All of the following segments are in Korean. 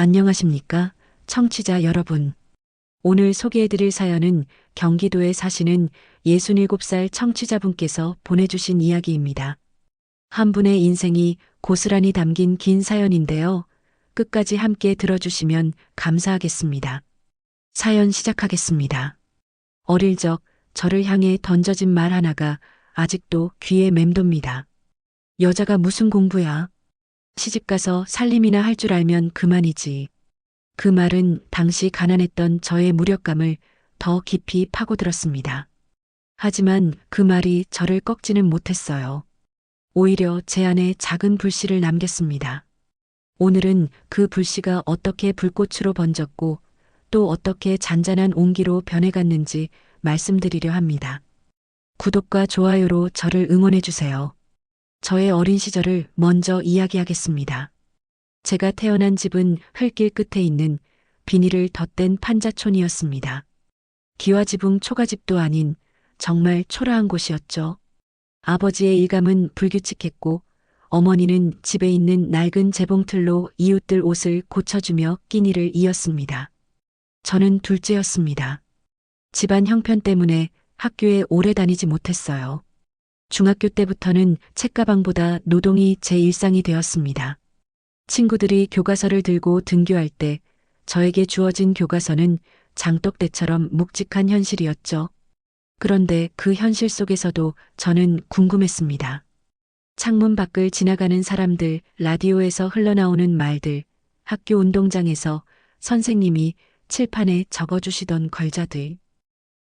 안녕하십니까? 청취자 여러분. 오늘 소개해드릴 사연은 경기도에 사시는 67살 청취자분께서 보내주신 이야기입니다. 한 분의 인생이 고스란히 담긴 긴 사연인데요. 끝까지 함께 들어주시면 감사하겠습니다. 사연 시작하겠습니다. 어릴 적 저를 향해 던져진 말 하나가 아직도 귀에 맴돕니다. 여자가 무슨 공부야? 시집가서 살림이나 할 줄 알면 그만이지. 그 말은 당시 가난했던 저의 무력감을 더 깊이 파고들었습니다. 하지만 그 말이 저를 꺾지는 못했어요. 오히려 제 안에 작은 불씨를 남겼습니다. 오늘은 그 불씨가 어떻게 불꽃으로 번졌고 또 어떻게 잔잔한 온기로 변해갔는지 말씀드리려 합니다. 구독과 좋아요로 저를 응원해주세요. 저의 어린 시절을 먼저 이야기하겠습니다. 제가 태어난 집은 흘길 끝에 있는 비닐을 덧댄 판자촌이었습니다. 기와지붕 초가집도 아닌 정말 초라한 곳이었죠. 아버지의 일감은 불규칙했고 어머니는 집에 있는 낡은 재봉틀로 이웃들 옷을 고쳐주며 끼니를 이었습니다. 저는 둘째였습니다. 집안 형편 때문에 학교에 오래 다니지 못했어요. 중학교 때부터는 책가방보다 노동이 제 일상이 되었습니다. 친구들이 교과서를 들고 등교할 때 저에게 주어진 교과서는 장독대처럼 묵직한 현실이었죠. 그런데 그 현실 속에서도 저는 궁금했습니다. 창문 밖을 지나가는 사람들, 라디오에서 흘러나오는 말들, 학교 운동장에서 선생님이 칠판에 적어주시던 걸자들.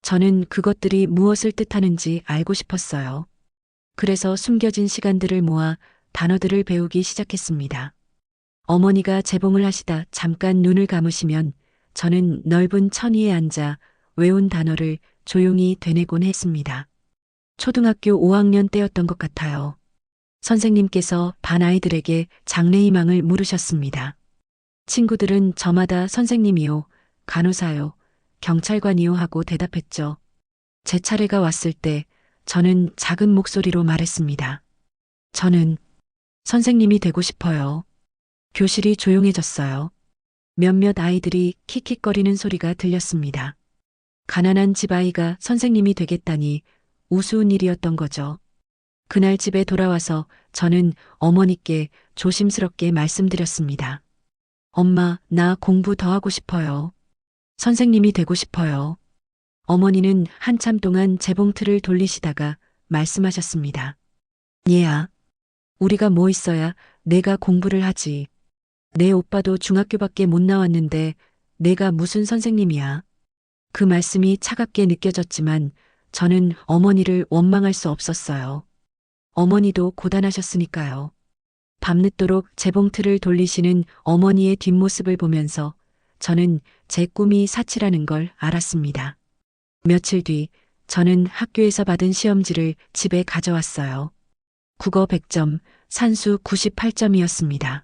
저는 그것들이 무엇을 뜻하는지 알고 싶었어요. 그래서 숨겨진 시간들을 모아 단어들을 배우기 시작했습니다. 어머니가 재봉을 하시다 잠깐 눈을 감으시면 저는 넓은 천 위에 앉아 외운 단어를 조용히 되뇌곤 했습니다. 초등학교 5학년 때였던 것 같아요. 선생님께서 반 아이들에게 장래희망을 물으셨습니다. 친구들은 저마다 선생님이요, 간호사요, 경찰관이요 하고 대답했죠. 제 차례가 왔을 때 저는 작은 목소리로 말했습니다. 저는 선생님이 되고 싶어요. 교실이 조용해졌어요. 몇몇 아이들이 킥킥거리는 소리가 들렸습니다. 가난한 집 아이가 선생님이 되겠다니 우스운 일이었던 거죠. 그날 집에 돌아와서 저는 어머니께 조심스럽게 말씀드렸습니다. 엄마, 나 공부 더 하고 싶어요. 선생님이 되고 싶어요. 어머니는 한참 동안 재봉틀을 돌리시다가 말씀하셨습니다. 얘야, 우리가 뭐 있어야 내가 공부를 하지. 내 오빠도 중학교밖에 못 나왔는데 내가 무슨 선생님이야. 그 말씀이 차갑게 느껴졌지만 저는 어머니를 원망할 수 없었어요. 어머니도 고단하셨으니까요. 밤늦도록 재봉틀을 돌리시는 어머니의 뒷모습을 보면서 저는 제 꿈이 사치라는 걸 알았습니다. 며칠 뒤 저는 학교에서 받은 시험지를 집에 가져왔어요. 국어 100점, 산수 98점이었습니다.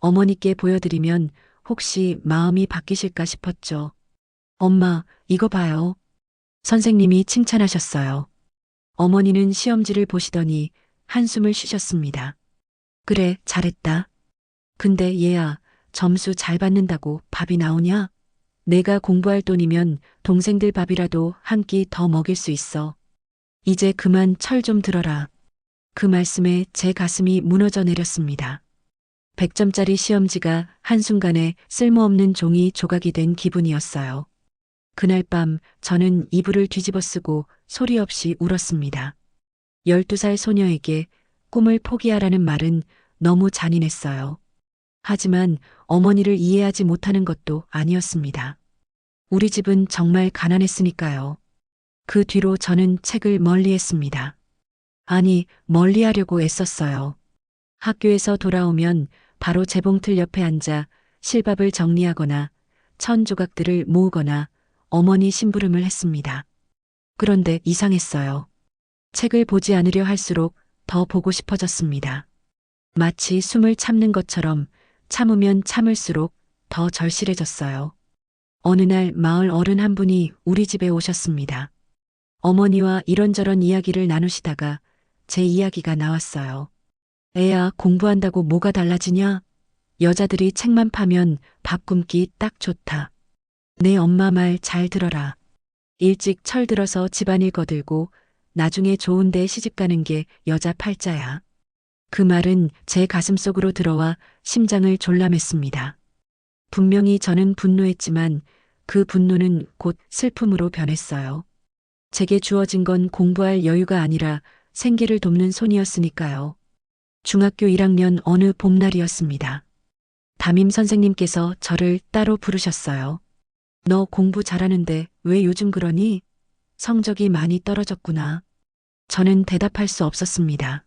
어머니께 보여드리면 혹시 마음이 바뀌실까 싶었죠. 엄마, 이거 봐요. 선생님이 칭찬하셨어요. 어머니는 시험지를 보시더니 한숨을 쉬셨습니다. 그래, 잘했다. 근데 얘야, 점수 잘 받는다고 밥이 나오냐? 내가 공부할 돈이면 동생들 밥이라도 한 끼 더 먹일 수 있어. 이제 그만 철 좀 들어라. 그 말씀에 제 가슴이 무너져 내렸습니다. 100점짜리 시험지가 한순간에 쓸모없는 종이 조각이 된 기분이었어요. 그날 밤 저는 이불을 뒤집어 쓰고 소리 없이 울었습니다. 12살 소녀에게 꿈을 포기하라는 말은 너무 잔인했어요. 하지만 어머니를 이해하지 못하는 것도 아니었습니다. 우리 집은 정말 가난했으니까요. 그 뒤로 저는 책을 멀리 했습니다. 아니, 멀리 하려고 애썼어요. 학교에서 돌아오면 바로 재봉틀 옆에 앉아 실밥을 정리하거나 천 조각들을 모으거나 어머니 심부름을 했습니다. 그런데 이상했어요. 책을 보지 않으려 할수록 더 보고 싶어졌습니다. 마치 숨을 참는 것처럼 참으면 참을수록 더 절실해졌어요. 어느 날 마을 어른 한 분이 우리 집에 오셨습니다. 어머니와 이런저런 이야기를 나누시다가 제 이야기가 나왔어요. 애야, 공부한다고 뭐가 달라지냐? 여자들이 책만 파면 밥 굶기 딱 좋다. 내 엄마 말 잘 들어라. 일찍 철들어서 집안일 거들고 나중에 좋은 데 시집 가는 게 여자 팔자야. 그 말은 제 가슴 속으로 들어와 심장을 졸라맸습니다. 분명히 저는 분노했지만 그 분노는 곧 슬픔으로 변했어요. 제게 주어진 건 공부할 여유가 아니라 생계를 돕는 손이었으니까요. 중학교 1학년 어느 봄날이었습니다. 담임 선생님께서 저를 따로 부르셨어요. 너 공부 잘하는데 왜 요즘 그러니? 성적이 많이 떨어졌구나. 저는 대답할 수 없었습니다.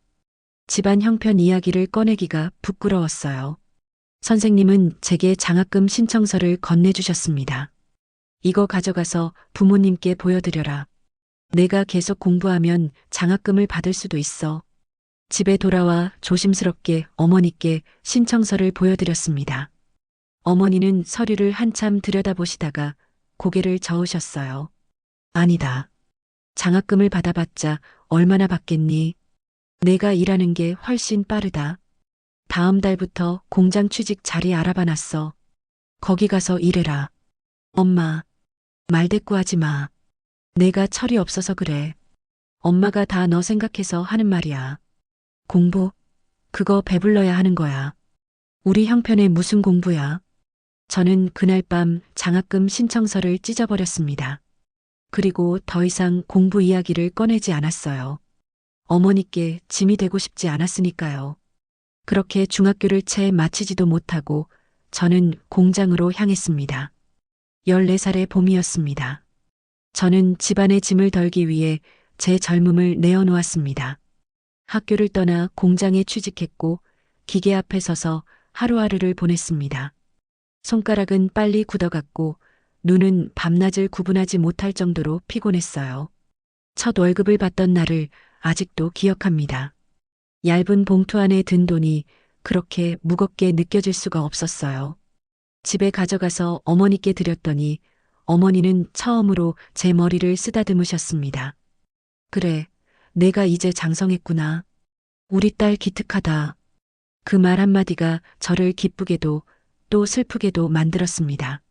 집안 형편 이야기를 꺼내기가 부끄러웠어요. 선생님은 제게 장학금 신청서를 건네주셨습니다. 이거 가져가서 부모님께 보여드려라. 내가 계속 공부하면 장학금을 받을 수도 있어. 집에 돌아와 조심스럽게 어머니께 신청서를 보여드렸습니다. 어머니는 서류를 한참 들여다보시다가 고개를 저으셨어요. 아니다. 장학금을 받아봤자 얼마나 받겠니? 내가 일하는 게 훨씬 빠르다. 다음 달부터 공장 취직 자리 알아봐 놨어. 거기 가서 일해라. 엄마, 말대꾸하지 마. 내가 철이 없어서 그래. 엄마가 다 너 생각해서 하는 말이야. 공부? 그거 배불러야 하는 거야. 우리 형편에 무슨 공부야? 저는 그날 밤 장학금 신청서를 찢어버렸습니다. 그리고 더 이상 공부 이야기를 꺼내지 않았어요. 어머니께 짐이 되고 싶지 않았으니까요. 그렇게 중학교를 채 마치지도 못하고 저는 공장으로 향했습니다. 14살의 봄이었습니다. 저는 집안의 짐을 덜기 위해 제 젊음을 내어놓았습니다. 학교를 떠나 공장에 취직했고 기계 앞에 서서 하루하루를 보냈습니다. 손가락은 빨리 굳어갔고 눈은 밤낮을 구분하지 못할 정도로 피곤했어요. 첫 월급을 받던 날을 아직도 기억합니다. 얇은 봉투 안에 든 돈이 그렇게 무겁게 느껴질 수가 없었어요. 집에 가져가서 어머니께 드렸더니 어머니는 처음으로 제 머리를 쓰다듬으셨습니다. 그래, 내가 이제 장성했구나. 우리 딸 기특하다. 그 말 한마디가 저를 기쁘게도 또 슬프게도 만들었습니다.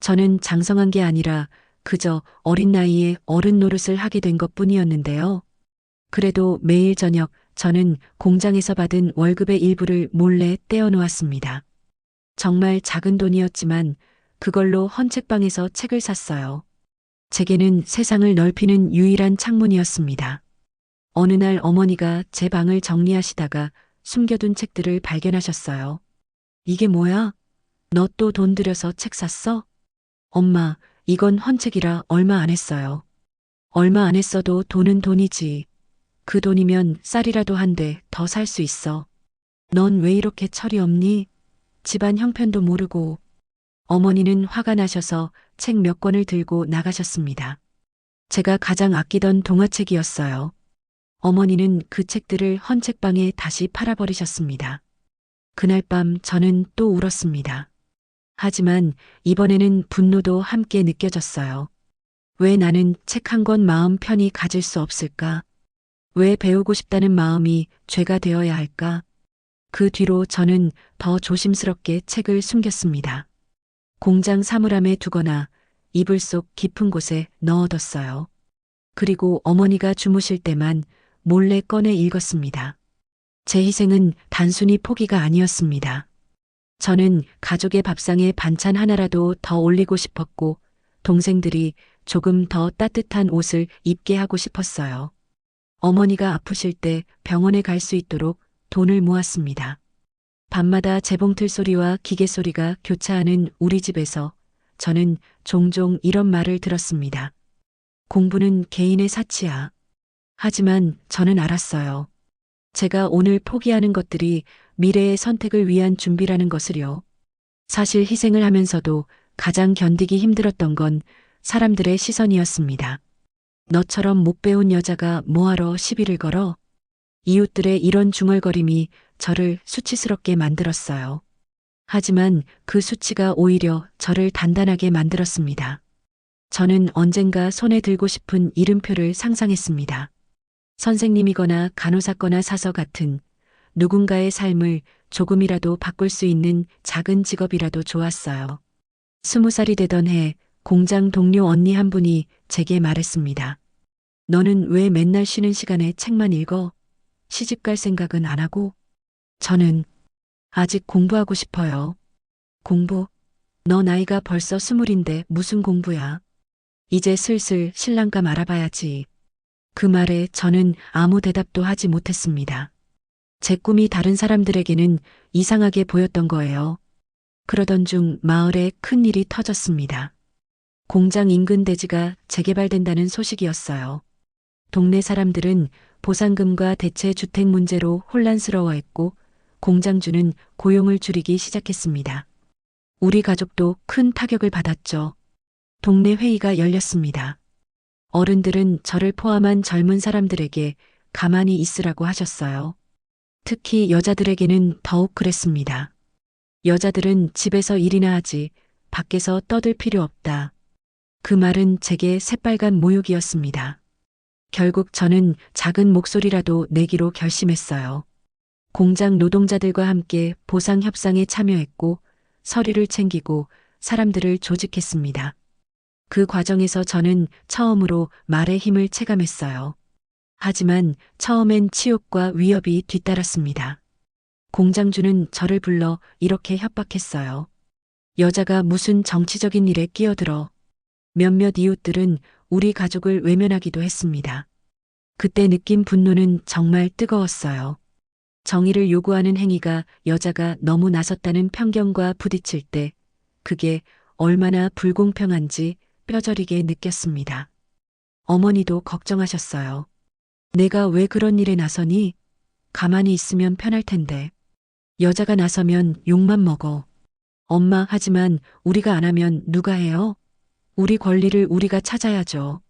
저는 장성한 게 아니라 그저 어린 나이에 어른 노릇을 하게 된 것 뿐이었는데요. 그래도 매일 저녁 저는 공장에서 받은 월급의 일부를 몰래 떼어놓았습니다. 정말 작은 돈이었지만 그걸로 헌책방에서 책을 샀어요. 제게는 세상을 넓히는 유일한 창문이었습니다. 어느 날 어머니가 제 방을 정리하시다가 숨겨둔 책들을 발견하셨어요. 이게 뭐야? 너 또 돈 들여서 책 샀어? 엄마, 이건 헌책이라 얼마 안 했어요. 얼마 안 했어도 돈은 돈이지. 그 돈이면 쌀이라도 한 대 더 살 수 있어. 넌 왜 이렇게 철이 없니? 집안 형편도 모르고. 어머니는 화가 나셔서 책 몇 권을 들고 나가셨습니다. 제가 가장 아끼던 동화책이었어요. 어머니는 그 책들을 헌책방에 다시 팔아버리셨습니다. 그날 밤 저는 또 울었습니다. 하지만 이번에는 분노도 함께 느껴졌어요. 왜 나는 책 한 권 마음 편히 가질 수 없을까? 왜 배우고 싶다는 마음이 죄가 되어야 할까? 그 뒤로 저는 더 조심스럽게 책을 숨겼습니다. 공장 사물함에 두거나 이불 속 깊은 곳에 넣어뒀어요. 그리고 어머니가 주무실 때만 몰래 꺼내 읽었습니다. 제 희생은 단순히 포기가 아니었습니다. 저는 가족의 밥상에 반찬 하나라도 더 올리고 싶었고 동생들이 조금 더 따뜻한 옷을 입게 하고 싶었어요. 어머니가 아프실 때 병원에 갈 수 있도록 돈을 모았습니다. 밤마다 재봉틀 소리와 기계 소리가 교차하는 우리 집에서 저는 종종 이런 말을 들었습니다. 공부는 개인의 사치야. 하지만 저는 알았어요. 제가 오늘 포기하는 것들이 미래의 선택을 위한 준비라는 것을요. 사실 희생을 하면서도 가장 견디기 힘들었던 건 사람들의 시선이었습니다. 너처럼 못 배운 여자가 뭐하러 시비를 걸어? 이웃들의 이런 중얼거림이 저를 수치스럽게 만들었어요. 하지만 그 수치가 오히려 저를 단단하게 만들었습니다. 저는 언젠가 손에 들고 싶은 이름표를 상상했습니다. 선생님이거나 간호사거나 사서 같은 누군가의 삶을 조금이라도 바꿀 수 있는 작은 직업이라도 좋았어요. 스무 살이 되던 해 공장 동료 언니 한 분이 제게 말했습니다. 너는 왜 맨날 쉬는 시간에 책만 읽어? 시집 갈 생각은 안 하고? 저는 아직 공부하고 싶어요. 공부? 너 나이가 벌써 스물인데 무슨 공부야? 이제 슬슬 신랑감 알아봐야지. 그 말에 저는 아무 대답도 하지 못했습니다. 제 꿈이 다른 사람들에게는 이상하게 보였던 거예요. 그러던 중 마을에 큰 일이 터졌습니다. 공장 인근 대지가 재개발된다는 소식이었어요. 동네 사람들은 보상금과 대체 주택 문제로 혼란스러워했고 공장주는 고용을 줄이기 시작했습니다. 우리 가족도 큰 타격을 받았죠. 동네 회의가 열렸습니다. 어른들은 저를 포함한 젊은 사람들에게 가만히 있으라고 하셨어요. 특히 여자들에게는 더욱 그랬습니다. 여자들은 집에서 일이나 하지 밖에서 떠들 필요 없다. 그 말은 제게 새빨간 모욕이었습니다. 결국 저는 작은 목소리라도 내기로 결심했어요. 공장 노동자들과 함께 보상 협상에 참여했고 서류를 챙기고 사람들을 조직했습니다. 그 과정에서 저는 처음으로 말의 힘을 체감했어요. 하지만 처음엔 치욕과 위협이 뒤따랐습니다. 공장주는 저를 불러 이렇게 협박했어요. 여자가 무슨 정치적인 일에 끼어들어 몇몇 이웃들은 우리 가족을 외면하기도 했습니다. 그때 느낀 분노는 정말 뜨거웠어요. 정의를 요구하는 행위가 여자가 너무 나섰다는 편견과 부딪힐 때 그게 얼마나 불공평한지 뼈저리게 느꼈습니다. 어머니도 걱정하셨어요. 내가 왜 그런 일에 나서니? 가만히 있으면 편할 텐데. 여자가 나서면 욕만 먹어. 엄마, 하지만 우리가 안 하면 누가 해요? 우리 권리를 우리가 찾아야죠.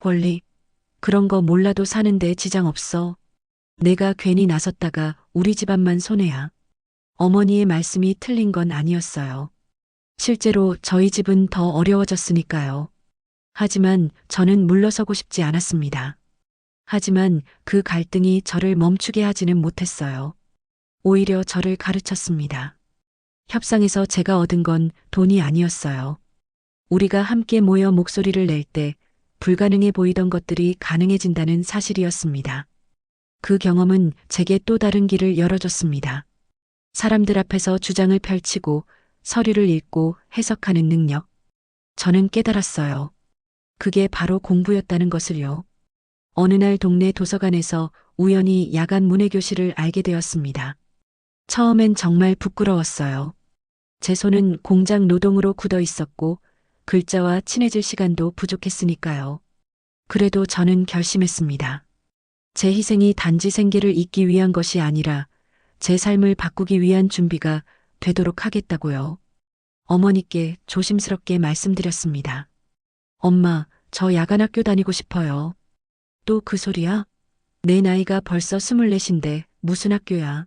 권리. 그런 거 몰라도 사는데 지장 없어. 내가 괜히 나섰다가 우리 집안만 손해야. 어머니의 말씀이 틀린 건 아니었어요. 실제로 저희 집은 더 어려워졌으니까요. 하지만 저는 물러서고 싶지 않았습니다. 하지만 그 갈등이 저를 멈추게 하지는 못했어요. 오히려 저를 가르쳤습니다. 협상에서 제가 얻은 건 돈이 아니었어요. 우리가 함께 모여 목소리를 낼 때 불가능해 보이던 것들이 가능해진다는 사실이었습니다. 그 경험은 제게 또 다른 길을 열어줬습니다. 사람들 앞에서 주장을 펼치고 서류를 읽고 해석하는 능력. 저는 깨달았어요. 그게 바로 공부였다는 것을요. 어느 날 동네 도서관에서 우연히 야간 문해교실을 알게 되었습니다. 처음엔 정말 부끄러웠어요. 제 손은 공장 노동으로 굳어 있었고 글자와 친해질 시간도 부족했으니까요. 그래도 저는 결심했습니다. 제 희생이 단지 생계를 잇기 위한 것이 아니라 제 삶을 바꾸기 위한 준비가 되도록 하겠다고요. 어머니께 조심스럽게 말씀드렸습니다. 엄마, 저 야간학교 다니고 싶어요. 또 그 소리야? 내 나이가 벌써 스물넷인데 무슨 학교야?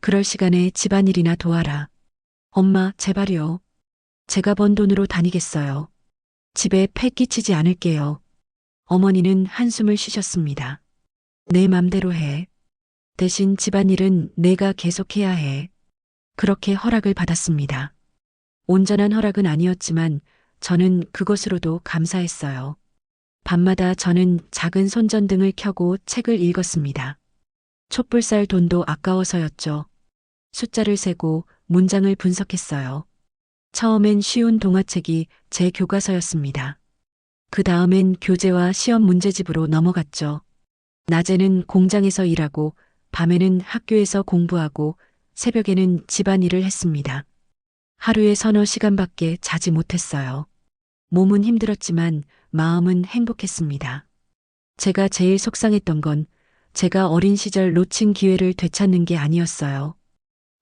그럴 시간에 집안일이나 도와라. 엄마, 제발요. 제가 번 돈으로 다니겠어요. 집에 패 끼치지 않을게요. 어머니는 한숨을 쉬셨습니다. 내 맘대로 해. 대신 집안일은 내가 계속해야 해. 그렇게 허락을 받았습니다. 온전한 허락은 아니었지만 저는 그것으로도 감사했어요. 밤마다 저는 작은 손전등을 켜고 책을 읽었습니다. 촛불 쌀 돈도 아까워서였죠. 숫자를 세고 문장을 분석했어요. 처음엔 쉬운 동화책이 제 교과서였습니다. 그 다음엔 교재와 시험 문제집으로 넘어갔죠. 낮에는 공장에서 일하고 밤에는 학교에서 공부하고 새벽에는 집안일을 했습니다. 하루에 서너 시간밖에 자지 못했어요. 몸은 힘들었지만 마음은 행복했습니다. 제가 제일 속상했던 건 제가 어린 시절 놓친 기회를 되찾는 게 아니었어요.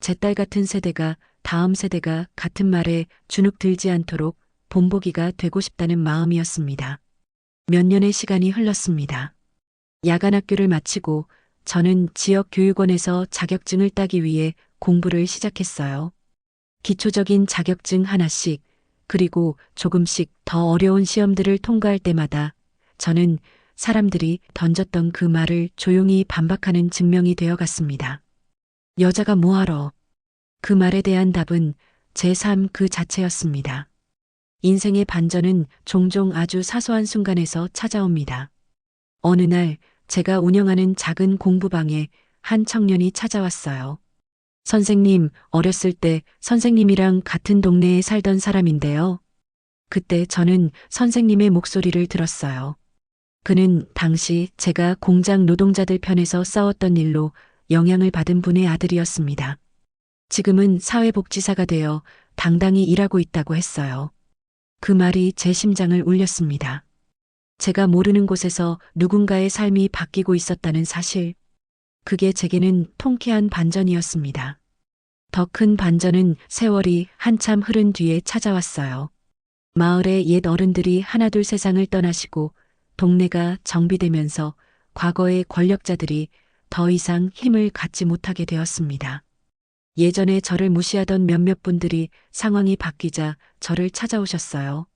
제 딸 같은 세대가 다음 세대가 같은 말에 주눅 들지 않도록 본보기가 되고 싶다는 마음이었습니다. 몇 년의 시간이 흘렀습니다. 야간 학교를 마치고 저는 지역 교육원에서 자격증을 따기 위해 공부를 시작했어요. 기초적인 자격증 하나씩, 그리고 조금씩 더 어려운 시험들을 통과할 때마다 저는 사람들이 던졌던 그 말을 조용히 반박하는 증명이 되어 갔습니다. 여자가 뭐하러 그 말에 대한 답은 제삶그 자체였습니다. 인생의 반전은 종종 아주 사소한 순간에서 찾아옵니다. 어느 날 제가 운영하는 작은 공부방에 한 청년이 찾아왔어요. 선생님, 어렸을 때 선생님이랑 같은 동네에 살던 사람인데요. 그때 저는 선생님의 목소리를 들었어요. 그는 당시 제가 공장 노동자들 편에서 싸웠던 일로 영향을 받은 분의 아들이었습니다. 지금은 사회복지사가 되어 당당히 일하고 있다고 했어요. 그 말이 제 심장을 울렸습니다. 제가 모르는 곳에서 누군가의 삶이 바뀌고 있었다는 사실. 그게 제게는 통쾌한 반전이었습니다. 더 큰 반전은 세월이 한참 흐른 뒤에 찾아왔어요. 마을의 옛 어른들이 하나둘 세상을 떠나시고 동네가 정비되면서 과거의 권력자들이 더 이상 힘을 갖지 못하게 되었습니다. 예전에 저를 무시하던 몇몇 분들이 상황이 바뀌자 저를 찾아오셨어요.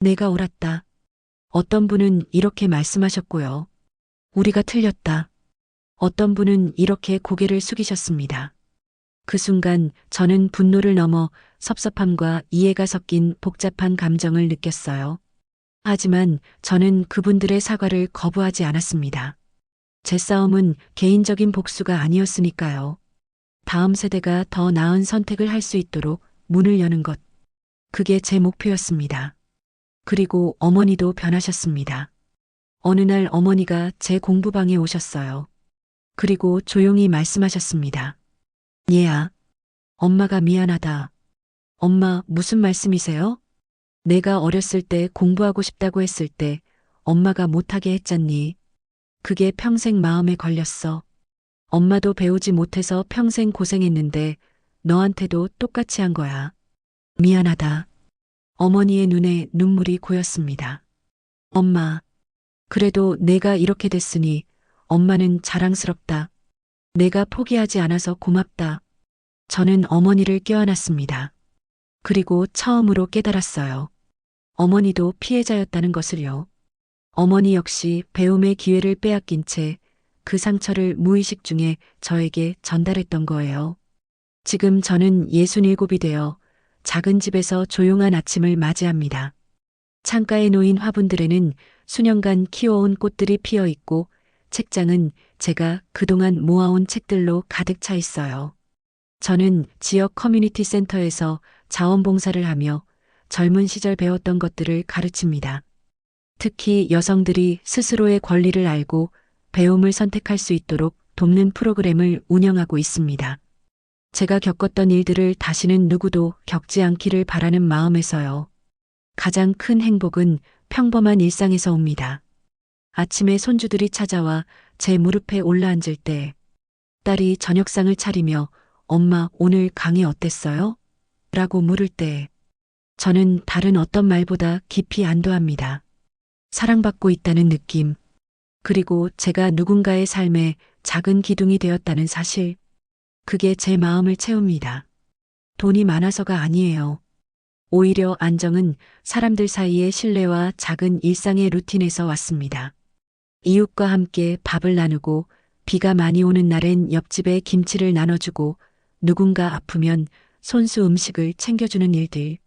내가 옳았다. 어떤 분은 이렇게 말씀하셨고요. 우리가 틀렸다. 어떤 분은 이렇게 고개를 숙이셨습니다. 그 순간 저는 분노를 넘어 섭섭함과 이해가 섞인 복잡한 감정을 느꼈어요. 하지만 저는 그분들의 사과를 거부하지 않았습니다. 제 싸움은 개인적인 복수가 아니었으니까요. 다음 세대가 더 나은 선택을 할 수 있도록 문을 여는 것. 그게 제 목표였습니다. 그리고 어머니도 변하셨습니다. 어느 날 어머니가 제 공부방에 오셨어요. 그리고 조용히 말씀하셨습니다. 얘야, 엄마가 미안하다. 엄마, 무슨 말씀이세요? 내가 어렸을 때 공부하고 싶다고 했을 때 엄마가 못하게 했잖니. 그게 평생 마음에 걸렸어. 엄마도 배우지 못해서 평생 고생했는데 너한테도 똑같이 한 거야. 미안하다. 어머니의 눈에 눈물이 고였습니다. 엄마, 그래도 내가 이렇게 됐으니 엄마는 자랑스럽다. 내가 포기하지 않아서 고맙다. 저는 어머니를 껴안았습니다. 그리고 처음으로 깨달았어요. 어머니도 피해자였다는 것을요. 어머니 역시 배움의 기회를 빼앗긴 채 그 상처를 무의식 중에 저에게 전달했던 거예요. 지금 저는 67이 되어 작은 집에서 조용한 아침을 맞이합니다. 창가에 놓인 화분들에는 수년간 키워온 꽃들이 피어 있고 책장은 제가 그동안 모아온 책들로 가득 차 있어요. 저는 지역 커뮤니티 센터에서 자원봉사를 하며 젊은 시절 배웠던 것들을 가르칩니다. 특히 여성들이 스스로의 권리를 알고 배움을 선택할 수 있도록 돕는 프로그램을 운영하고 있습니다. 제가 겪었던 일들을 다시는 누구도 겪지 않기를 바라는 마음에서요. 가장 큰 행복은 평범한 일상에서 옵니다. 아침에 손주들이 찾아와 제 무릎에 올라앉을 때 딸이 저녁상을 차리며 엄마 오늘 강의 어땠어요? 라고 물을 때 저는 다른 어떤 말보다 깊이 안도합니다. 사랑받고 있다는 느낌, 그리고 제가 누군가의 삶에 작은 기둥이 되었다는 사실, 그게 제 마음을 채웁니다. 돈이 많아서가 아니에요. 오히려 안정은 사람들 사이의 신뢰와 작은 일상의 루틴에서 왔습니다. 이웃과 함께 밥을 나누고 비가 많이 오는 날엔 옆집에 김치를 나눠주고 누군가 아프면 손수 음식을 챙겨주는 일들.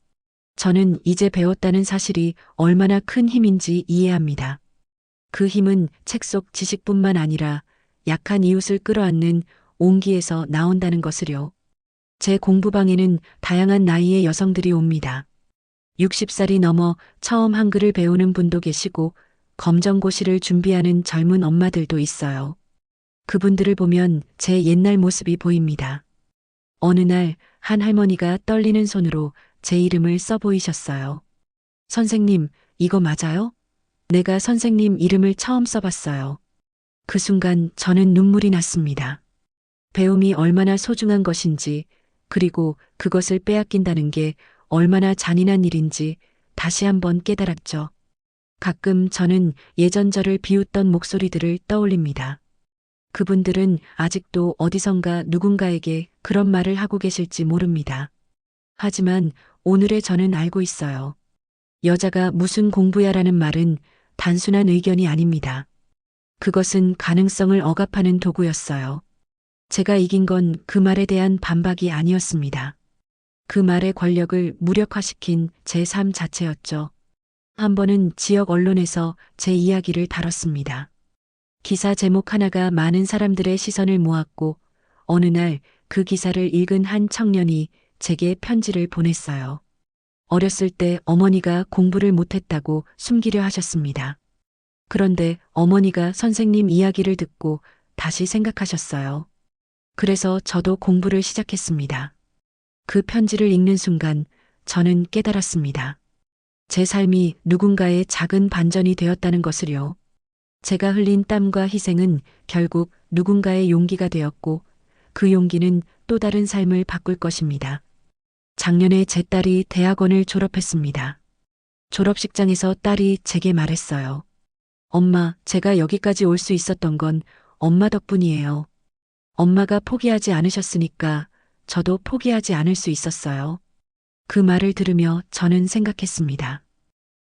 저는 이제 배웠다는 사실이 얼마나 큰 힘인지 이해합니다. 그 힘은 책 속 지식뿐만 아니라 약한 이웃을 끌어안는 온기에서 나온다는 것을요. 제 공부방에는 다양한 나이의 여성들이 옵니다. 60살이 넘어 처음 한글을 배우는 분도 계시고 검정고시를 준비하는 젊은 엄마들도 있어요. 그분들을 보면 제 옛날 모습이 보입니다. 어느 날 한 할머니가 떨리는 손으로 제 이름을 써 보이셨어요. 선생님, 이거 맞아요? 내가 선생님 이름을 처음 써봤어요. 그 순간 저는 눈물이 났습니다. 배움이 얼마나 소중한 것인지, 그리고 그것을 빼앗긴다는 게 얼마나 잔인한 일인지 다시 한번 깨달았죠. 가끔 저는 예전 저를 비웃던 목소리들을 떠올립니다. 그분들은 아직도 어디선가 누군가에게 그런 말을 하고 계실지 모릅니다. 하지만 오늘의 저는 알고 있어요. 여자가 무슨 공부야라는 말은 단순한 의견이 아닙니다. 그것은 가능성을 억압하는 도구였어요. 제가 이긴 건 그 말에 대한 반박이 아니었습니다. 그 말의 권력을 무력화시킨 제삶 자체였죠. 한 번은 지역 언론에서 제 이야기를 다뤘습니다. 기사 제목 하나가 많은 사람들의 시선을 모았고 어느 날 그 기사를 읽은 한 청년이 제게 편지를 보냈어요. 어렸을 때 어머니가 공부를 못했다고 숨기려 하셨습니다. 그런데 어머니가 선생님 이야기를 듣고 다시 생각하셨어요. 그래서 저도 공부를 시작했습니다. 그 편지를 읽는 순간 저는 깨달았습니다. 제 삶이 누군가의 작은 반전이 되었다는 것을요. 제가 흘린 땀과 희생은 결국 누군가의 용기가 되었고 그 용기는 또 다른 삶을 바꿀 것입니다. 작년에 제 딸이 대학원을 졸업했습니다. 졸업식장에서 딸이 제게 말했어요. 엄마, 제가 여기까지 올 수 있었던 건 엄마 덕분이에요. 엄마가 포기하지 않으셨으니까 저도 포기하지 않을 수 있었어요. 그 말을 들으며 저는 생각했습니다.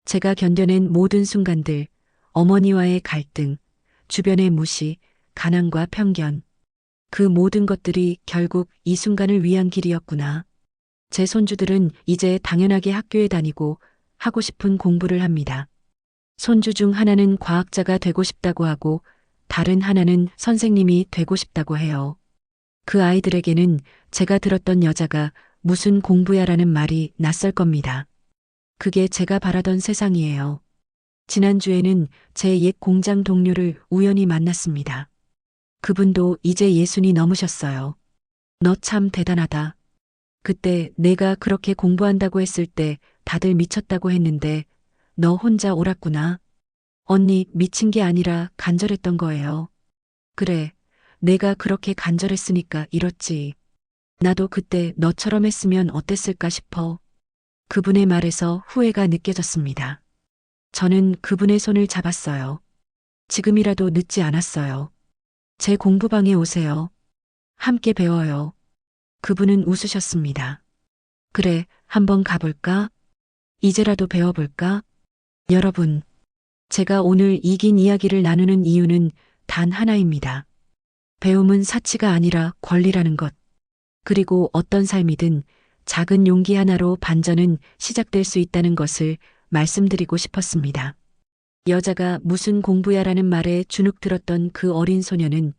제가 견뎌낸 모든 순간들, 어머니와의 갈등, 주변의 무시, 가난과 편견. 그 모든 것들이 결국 이 순간을 위한 길이었구나. 제 손주들은 이제 당연하게 학교에 다니고 하고 싶은 공부를 합니다. 손주 중 하나는 과학자가 되고 싶다고 하고 다른 하나는 선생님이 되고 싶다고 해요. 그 아이들에게는 제가 들었던 여자가 무슨 공부야라는 말이 낯설 겁니다. 그게 제가 바라던 세상이에요. 지난주에는 제 옛 공장 동료를 우연히 만났습니다. 그분도 이제 예순이 넘으셨어요. 너 참 대단하다. 그때 내가 그렇게 공부한다고 했을 때 다들 미쳤다고 했는데 너 혼자 옳았구나. 언니 미친 게 아니라 간절했던 거예요. 그래, 내가 그렇게 간절했으니까 이렇지. 나도 그때 너처럼 했으면 어땠을까 싶어. 그분의 말에서 후회가 느껴졌습니다. 저는 그분의 손을 잡았어요. 지금이라도 늦지 않았어요. 제 공부방에 오세요. 함께 배워요. 그분은 웃으셨습니다. 그래, 한번 가볼까? 이제라도 배워볼까? 여러분, 제가 오늘 이긴 이야기를 나누는 이유는 단 하나입니다. 배움은 사치가 아니라 권리라는 것. 그리고 어떤 삶이든 작은 용기 하나로 반전은 시작될 수 있다는 것을 말씀드리고 싶었습니다. 여자가 무슨 공부야라는 말에 주눅 들었던 그 어린 소녀는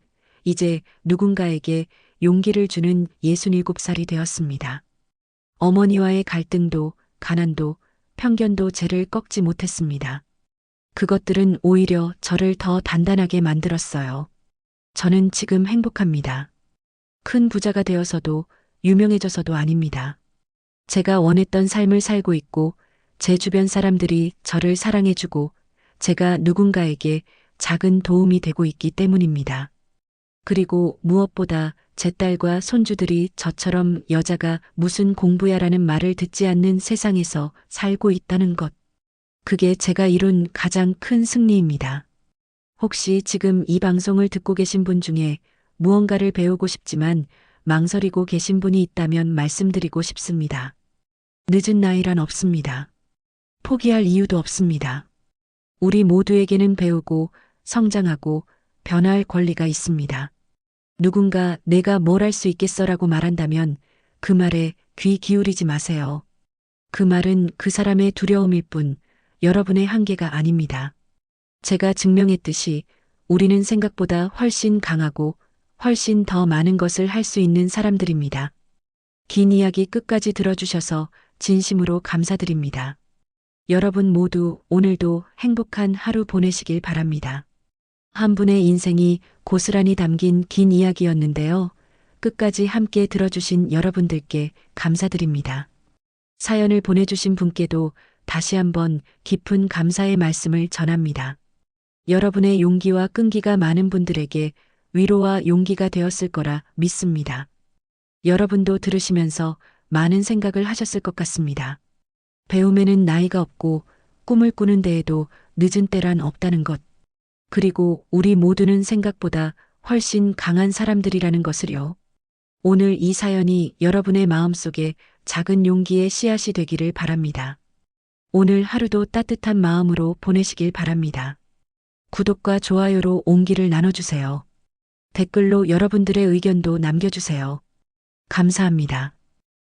이제 누군가에게 용기를 주는 67살이 되었습니다. 어머니와의 갈등도 가난도 편견도 죄를 꺾지 못했습니다. 그것들은 오히려 저를 더 단단하게 만들었어요. 저는 지금 행복합니다. 큰 부자가 되어서도 유명해져서도 아닙니다. 제가 원했던 삶을 살고 있고 제 주변 사람들이 저를 사랑해주고 제가 누군가에게 작은 도움이 되고 있기 때문입니다. 그리고 무엇보다 제 딸과 손주들이 저처럼 여자가 무슨 공부야라는 말을 듣지 않는 세상에서 살고 있다는 것. 그게 제가 이룬 가장 큰 승리입니다. 혹시 지금 이 방송을 듣고 계신 분 중에 무언가를 배우고 싶지만 망설이고 계신 분이 있다면 말씀드리고 싶습니다. 늦은 나이란 없습니다. 포기할 이유도 없습니다. 우리 모두에게는 배우고 성장하고 변화할 권리가 있습니다. 누군가 내가 뭘 할 수 있겠어라고 말한다면 그 말에 귀 기울이지 마세요. 그 말은 그 사람의 두려움일 뿐 여러분의 한계가 아닙니다. 제가 증명했듯이 우리는 생각보다 훨씬 강하고 훨씬 더 많은 것을 할 수 있는 사람들입니다. 긴 이야기 끝까지 들어주셔서 진심으로 감사드립니다. 여러분 모두 오늘도 행복한 하루 보내시길 바랍니다. 한 분의 인생이 고스란히 담긴 긴 이야기였는데요. 끝까지 함께 들어주신 여러분들께 감사드립니다. 사연을 보내주신 분께도 다시 한번 깊은 감사의 말씀을 전합니다. 여러분의 용기와 끈기가 많은 분들에게 위로와 용기가 되었을 거라 믿습니다. 여러분도 들으시면서 많은 생각을 하셨을 것 같습니다. 배움에는 나이가 없고 꿈을 꾸는 데에도 늦은 때란 없다는 것. 그리고 우리 모두는 생각보다 훨씬 강한 사람들이라는 것을요. 오늘 이 사연이 여러분의 마음속에 작은 용기의 씨앗이 되기를 바랍니다. 오늘 하루도 따뜻한 마음으로 보내시길 바랍니다. 구독과 좋아요로 온기를 나눠주세요. 댓글로 여러분들의 의견도 남겨주세요. 감사합니다.